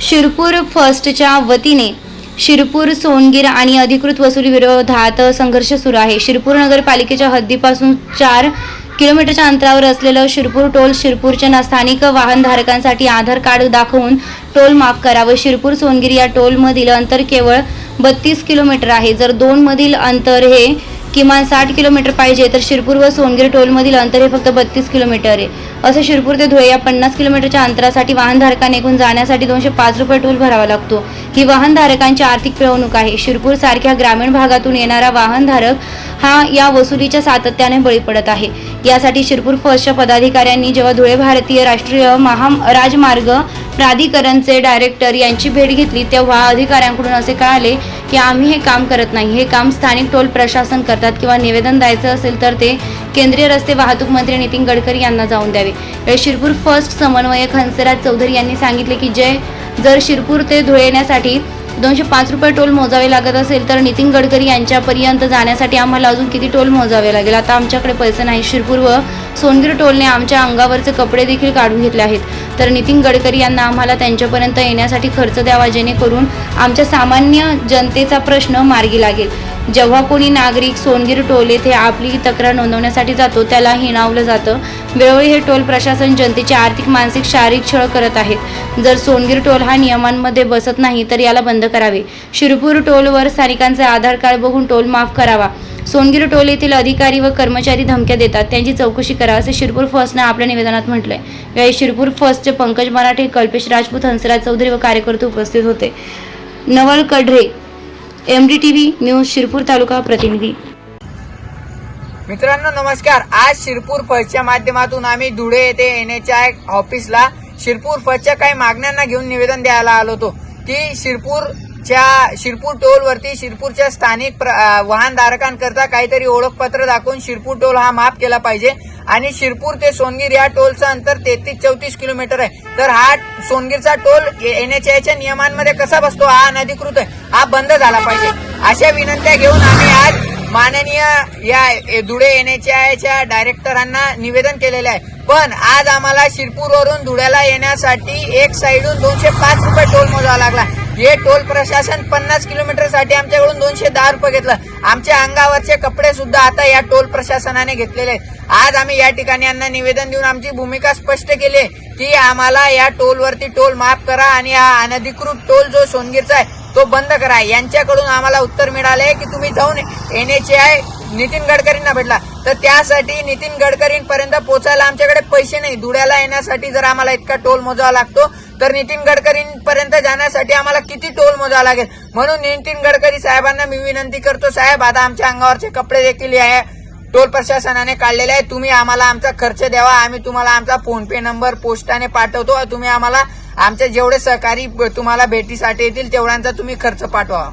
शिरपूर फर्स्टच्या वतीने शिरपूर सोनगीर आणि अधिकृत वसुली विरोधात संघर्ष सुरू आहे. शिरपूर नगरपालिकेच्या हद्दीपासून चार किलोमीटरच्या अंतरावर असलेलं शिरपूर टोल शिरपूरच्या स्थानिक वाहनधारकांसाठी आधार कार्ड दाखवून टोल माफ करावं. शिरपूर सोनगिरी या टोलमधील अंतर केवळ बत्तीस किलोमीटर आहे. जर दोनमधील अंतर हे किमान साठ किलोमीटर पाहिजे तर शिरपूर व सोनगिरी टोलमधील अंतर हे फक्त बत्तीस किलोमीटर आहे. असं शिरपूर ते धुळे या पन्नास किलोमीटरच्या अंतरासाठी वाहनधारकांना एकूण जाण्यासाठी दोनशे पाच रुपये टोल भरावा लागतो. ही वाहनधारकांची आर्थिक पिळवणूक आहे. शिरपूर सारख्या ग्रामीण भागातून येणारा वाहनधारक हा या वसुलीच्या सातत्याने बळी पडत आहे. यासाठी शिरपूर फर्स्टच्या पदाधिकाऱ्यांनी जेव्हा धुळे भारतीय राष्ट्रीय महा राजमार्ग प्राधिकरणचे डायरेक्टर यांची भेट घेतली तेव्हा अधिकाऱ्यांकडून असे कळाले की आम्ही हे काम करत नाही. हे काम स्थानिक टोल प्रशासन करतात किंवा निवेदन द्यायचं असेल तर ते केंद्रीय रस्ते वाहतूक मंत्री नितीन गडकरी यांना जाऊन द्यावे. शिरपूर फर्स्ट समन्वयक हंसराज चौधरी यांनी सांगितले की जे जर शिरपूर ते धुळे येण्यासाठी दोनशे पाच रुपये टोल मोजावे लागत असेल तर नितीन गडकरी यांच्यापर्यंत जाण्यासाठी आम्हाला अजून किती टोल मोजावे लागेल? आता आमच्याकडे पैसे नाही. शिरपूर व सोनगिर टोलने आमच्या अंगावरचे कपडे देखील काढून घेतले आहेत. तर नितीन गडकरी यांना आम्हाला त्यांच्यापर्यंत येण्यासाठी खर्च द्यावा जेणेकरून आमच्या सामान्य जनतेचा प्रश्न मार्गी लागेल. जेव्हा कोणी नागरिक सोनगीर टोल येथे आपली तक्रार नोंदवण्यासाठी जातो त्याला हिणावलं जातं. वेळोवेळी हे टोल प्रशासन जनतेची आर्थिक मानसिक शारीरिक छळ करत आहेत जर सोनगीर टोल हा नियमांमध्ये बसत नाही तर याला बंद करावे. शिरपूर टोलवर स्थानिकांचे आधार कार्ड बघून टोल माफ करावा. सोनगीर टोल येथील अधिकारी व कर्मचारी धमक्या देतात. त्यांची चौकशी करा असे शिरपूर फर्स्टनं आपल्या निवेदनात म्हटलंय. यावेळी शिरपूर फर्स्टचे पंकज मराठे कल्पेश राजपूत हंसराज चौधरी व कार्यकर्ते उपस्थित होते. Naval Kadhare M D T news Shirpur taluka प्रतिनिधी. मित्रांनो नमस्कार. आज शिरपूर फर्स्टच्या माध्यमातून आम्ही धुळे येथे येण्याच्या ऑफिसला शिरपूर फर्स्टच्या काही मागण्यांना घेऊन निवेदन द्यायला आलो होतो. की च्या शिरपूर टोल वरती शिरपूरच्या स्थानिक प्र- वाहनधारकांकरता काहीतरी ओळखपत्र दाखवून शिरपूर टोल हा माफ केला पाहिजे. आणि शिरपूर ते सोनगीर या टोलचं अंतर तेहतीस चौतीस किलोमीटर आहे. तर हा सोनगीरचा टोल एनएचआयच्या नियमांमध्ये कसा बसतो हा अनधिकृत आहे. हा बंद झाला पाहिजे. अशा विनंत्या घेऊन आम्ही आज माननीय या धुळे एनएचआयच्या डायरेक्टरांना निवेदन केलेले आहे. पण आज आम्हाला शिरपूरवरून धुळ्याला येण्यासाठी एक साईडून दोनशे पाच रुपये टोल मोजावा लागला. हे टोल प्रशासन पन्नास किलोमीटरसाठी आमच्याकडून दोनशे दहा रुपये घेतलं. आमच्या अंगावरचे कपडे सुद्धा आता या टोल प्रशासनाने घेतलेले आहेत. आज आम्ही या ठिकाणी यांना निवेदन देऊन आमची भूमिका स्पष्ट केली आहे की आम्हाला या टोलवरती टोल माफ करा आणि हा अनधिकृत टोल जो सोनगीरचा आहे तो बंद करा. यांच्याकडून आम्हाला उत्तर मिळाले की तुम्ही जाऊन एनएचआय नितीन गडकरींना भेटला. तर त्यासाठी नितीन गडकरींपर्यंत पोहोचायला आमच्याकडे पैसे नाही. धुळ्याला येण्यासाठी जर आम्हाला इतका टोल मोजावा लागतो तर नितीन गडकरींपर्यंत जाण्यासाठी आम्हाला किती टोल मोजावा लागेल? म्हणून नितीन गडकरी साहेबांना मी विनंती करतो साहेब आता आमच्या अंगावरचे कपडे देखील आहे. टोल प्रशासनाने काढलेले आहे. तुम्ही आम्हाला आमचा खर्च द्यावा. आम्ही तुम्हाला आमचा फोनपे नंबर पोस्टाने पाठवतो. तुम्ही आम्हाला आमचे जेवढे सहकारी तुम्हाला भेटीसाठी येतील तेवढ्यांचा तुम्ही खर्च पाठवा.